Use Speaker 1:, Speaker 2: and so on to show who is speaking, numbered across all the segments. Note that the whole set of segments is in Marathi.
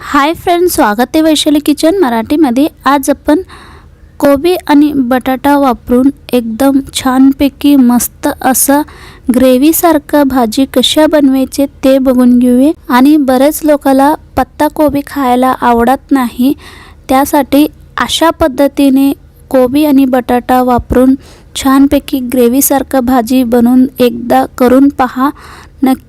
Speaker 1: हाय फ्रेंड स्वागत आहे वैशाली किचन मराठीमध्ये. आज आपण कोबी आणि बटाटा वापरून एकदम छानपैकी मस्त असं ग्रेव्हीसारखं भाजी कशा बनवायचे ते बघून घेऊया. आणि बरेच लोकाला पत्ता कोबी खायला आवडत नाही. त्यासाठी अशा पद्धतीने कोबी आणि बटाटा वापरून छानपैकी ग्रेव्हीसारखं भाजी बनवून एकदा करून पहा.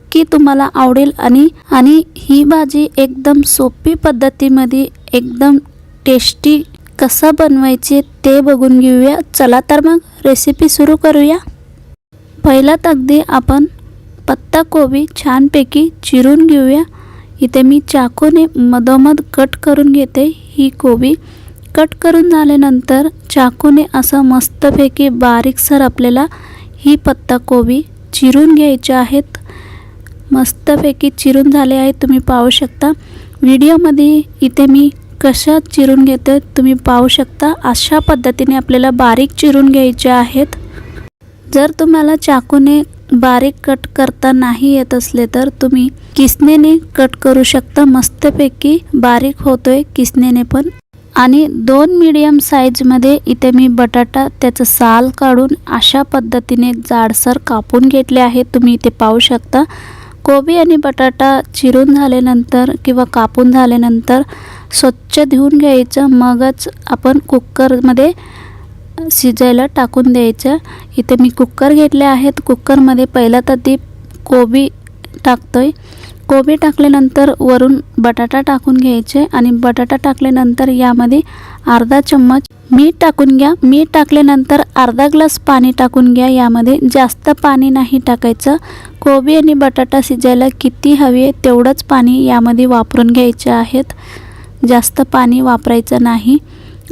Speaker 1: नक्की तुम्हाला आवडेल आणि आणि ही भाजी एकदम सोपी पद्धतीमध्ये एकदम टेस्टी कसं बनवायचे ते बघून घेऊया. चला तर मग रेसिपी सुरू करूया. पहिल्यात अगदी आपण पत्ता कोबी छानपैकी चिरून घेऊया. इथे मी चाकूने मधोमध कट करून घेते ही कोबी. कट करून झाल्यानंतर चाकूने असं मस्तपैकी बारीकसर आपल्याला ही पत्ता कोबी चिरून घ्यायच्या आहेत. मस्तपैकी चिरून झाले आहे तुम्ही पाहू शकता. व्हिडिओमध्ये इथे मी कशा चिरून घेते तुम्ही पाहू शकता. अशा पद्धतीने आपल्याला बारीक चिरून घ्यायचे आहेत. जर तुम्हाला चाकूने बारीक कट करता नाही येत असले तर तुम्ही किसनेने कट करू शकता. मस्तपैकी बारीक होतोय किसनेने पण. आणि दोन मीडियम साईजमध्ये इथे मी बटाटा त्याचं साल काढून अशा पद्धतीने जाडसर कापून घेतले आहे. तुम्ही इथे पाहू शकता. कोबी आणि बटाटा चिरून झाल्यानंतर किंवा कापून झाल्यानंतर स्वच्छ धुवून घ्यायचं. मगच आपण कुकरमध्ये शिजायला टाकून द्यायचं. इथे मी कुकर घेतले आहेत. कुकरमध्ये पहिला तर ती कोबी टाकतोय. कोबी टाकल्यानंतर वरून बटाटा टाकून घ्यायचे आणि बटाटा टाकल्यानंतर यामध्ये अर्धा चम्मच मीठ टाकून घ्या. मीठ टाकल्यानंतर अर्धा ग्लास पाणी टाकून घ्या. यामध्ये जास्त पाणी नाही टाकायचं. कोबी आणि बटाटा शिजायला किती हवी आहे तेवढंच पाणी यामध्ये वापरून घ्यायचे आहेत. जास्त पाणी वापरायचं नाही.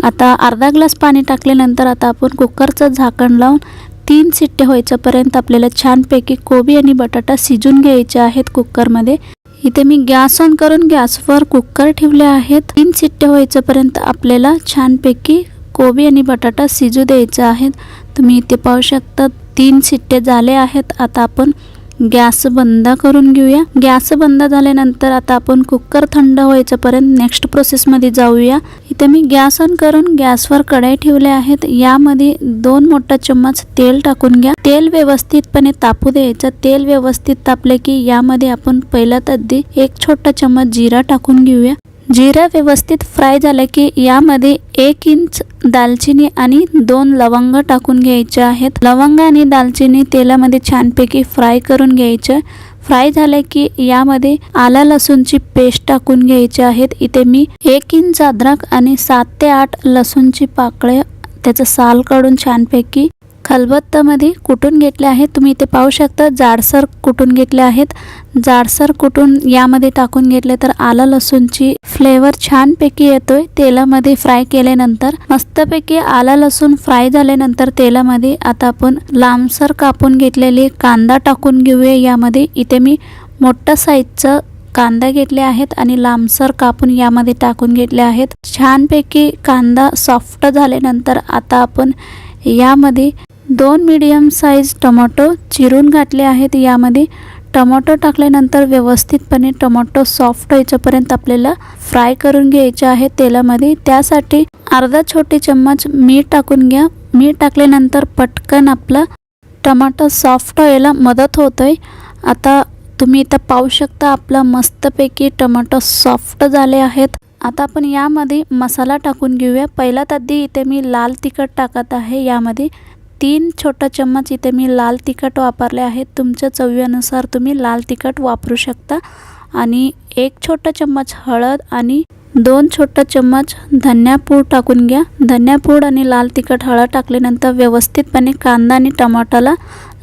Speaker 1: आता अर्धा ग्लास पाणी टाकल्यानंतर आता आपण कुकरचं झाकण लावून तीन शिट्टे व्हायच्यापर्यंत आपल्याला छानपैकी कोबी आणि बटाटा शिजून घ्यायचे आहेत कुकरमध्ये. इथे मी गॅस ऑन करून गॅसवर कुकर ठेवले आहेत. तीन शिट्टे व्हायच्यापर्यंत आपल्याला छानपैकी कोबी आणि बटाटा शिजू द्यायचा आहेत. तुम्ही इथे पाहू शकता तीन शिट्टे झाले आहेत. आता आपण गॅस बंद करून घेऊया. गॅस बंद झाल्यानंतर आता आपण कुकर थंड व्हायच्यापर्यंत नेक्स्ट प्रोसेसमध्ये जाऊया. इथे मी गॅस ऑन करून गॅसवर कढाई ठेवले आहेत. यामध्ये दोन मोठा चम्मच तेल टाकून घ्या. तेल व्यवस्थितपणे तापू द्यायचं. तेल व्यवस्थित तापले की यामध्ये आपण पहिल्यात अगदी एक छोटा चम्मच जिरा टाकून घेऊया. जिरा व्यवस्थित फ्राय झालं की यामध्ये एक इंच दालचिनी आणि दोन लवंग टाकून घ्यायचे आहेत. लवंग आणि दालचिनी तेलामध्ये छानपैकी फ्राय करून घ्यायचं. फ्राय झालं की यामध्ये आला लसूणची पेस्ट टाकून घ्यायची आहेत. इथे मी एक इंच अद्रक आणि सात ते आठ लसूणची पाकळे त्याचं साल काढून छानपैकी खलबत्तामध्ये कुटून घेतले आहेत. तुम्ही इथे पाहू शकता जाडसर कुटून घेतले आहेत. जाडसर कुटून यामध्ये टाकून घेतले तर आलं लसूणची फ्लेवर छानपैकी येतोय. तेलामध्ये फ्राय केल्यानंतर मस्तपैकी आला लसूण फ्राय झाल्यानंतर तेलामध्ये आता आपण लांबसर कापून घेतलेले कांदा टाकून घेऊया. यामध्ये इथे मी मोठ्या साईजचं कांदा घेतले आहेत आणि लांबसर कापून यामध्ये टाकून घेतले आहेत. छानपैकी कांदा सॉफ्ट झाल्यानंतर आता आपण यामध्ये दोन मीडियम साईज टोमॅटो चिरून घातले आहेत. यामध्ये टोमॅटो टाकल्यानंतर व्यवस्थितपणे टोमॅटो सॉफ्ट व्हायच्यापर्यंत आपल्याला फ्राय करून घ्यायचे आहे. तेलामध्ये त्यासाठी अर्धा छोटे चम्मच मीठ टाकून घ्या. मीठ टाकल्यानंतर पटकन आपलं टमाटो सॉफ्ट व्हायला मदत होतोय. आता तुम्ही इथं पाहू शकता आपला मस्तपैकी टमाटो सॉफ्ट झाले आहेत. आता आपण यामध्ये मसाला टाकून घेऊया. पहिल्यात आधी इथे मी लाल तिखट टाकत आहे. यामध्ये तीन छोटा चम्मच इथे मी लाल तिखट वापरले आहेत तुमच्या चवीनुसार तुम्ही लाल तिखट वापरू शकता. आणि एक छोटा चम्मच हळद आणि दोन छोटा चम्मच धन्यापूड टाकून घ्या. धन्यापूड आणि लाल तिखट हळद टाकल्यानंतर व्यवस्थितपणे कांदा आणि टमाटाला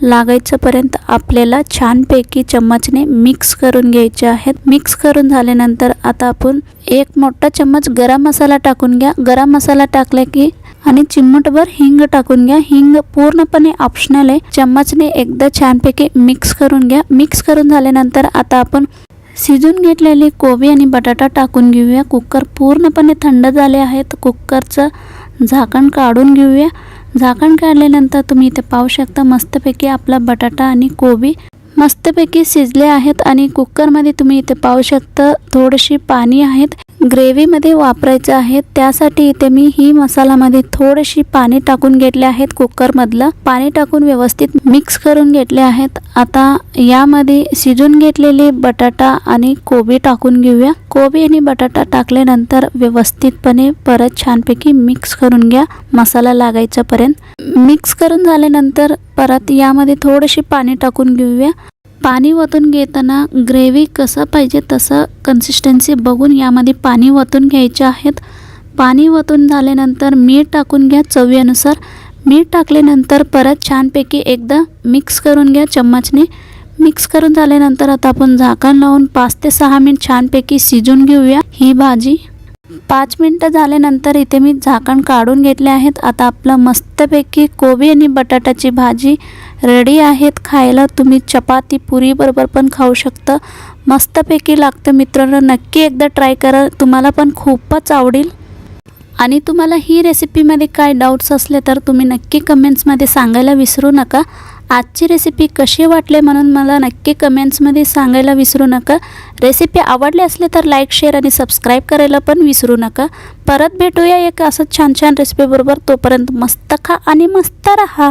Speaker 1: लागायच्यापर्यंत आपल्याला छानपैकी चम्मचने मिक्स करून घ्यायचे आहेत. मिक्स करून झाल्यानंतर आता आपण एक मोठा चम्मच गरम मसाला टाकून घ्या. गरम मसाला टाकला की आणि चिमटभर हिंग टाकून घ्या. हिंग पूर्णपणे ऑप्शनल आहे. चम्मचने एकदा छानपैकी मिक्स करून घ्या. मिक्स करून झाल्यानंतर आता आपण शिजून घेतलेले कोबी आणि बटाटा टाकून घेऊया. कुकर पूर्णपणे थंड झाले आहेत. कुकरचं झाकण काढून घेऊया. झाकण काढल्यानंतर तुम्ही इथे पाहू शकता मस्तपैकी आपला बटाटा आणि कोबी मस्तपैकी शिजले आहेत आणि कुकरमध्ये तुम्ही इथे पाहू शकता थोडीशी पाणी आहेत. ग्रेव्हीमध्ये वापरायचं आहे. त्यासाठी इथे मी ही मसालामध्ये थोडीशी पाणी टाकून घेतले आहेत कुकरमधलं. पाणी टाकून व्यवस्थित मिक्स करून घेतले आहेत. आता यामध्ये शिजून घेतलेले बटाटा आणि कोबी टाकून घेऊया. कोबी आणि बटाटा टाकल्यानंतर व्यवस्थितपणे परत छानपैकी मिक्स करून घ्या. मसाला लागायच्या पर्यंत मिक्स करून झाल्यानंतर परत यामध्ये थोडीशी पाणी टाकून घेऊया. पाणी वतून घेताना ग्रेव्ही कसं पाहिजे तसं कन्सिस्टन्सी बघून यामध्ये पाणी वतून घ्यायचे आहेत. पाणी वतून झाल्यानंतर मीठ टाकून घ्या चवीनुसार. मीठ टाकल्यानंतर परत छानपैकी एकदा मिक्स करून घ्या चम्मचने. मिक्स करून झाल्यानंतर आता आपण झाकण लावून पाच ते सहा मिनिट छानपैकी शिजून घेऊया. ही भाजी पाच मिनटं झाल्यानंतर इथे मी झाकण काढून घेतले आहेत. आता आपलं मस्तपैकी कोबी आणि बटाट्याची भाजी रेडी आहेत. खायला तुम्ही चपाती पुरीबरोबर पण खाऊ शकता. मस्तपैकी लागतं मित्रांनो. नक्की एकदा ट्राय करा. तुम्हाला पण खूपच आवडेल. आणि तुम्हाला ही रेसिपीमध्ये काय डाऊट्स असले तर तुम्ही नक्की कमेंट्समध्ये सांगायला विसरू नका. आजची रेसिपी कशी वाटले म्हणून मला नक्की कमेंट्समध्ये सांगायला विसरू नका. रेसिपी आवडली असली तर लाईक शेअर आणि सबस्क्राईब करायला पण विसरू नका. परत भेटूया एक असं छान छान रेसिपीबरोबर तोपर्यंत मस्त खा आणि मस्त रहा.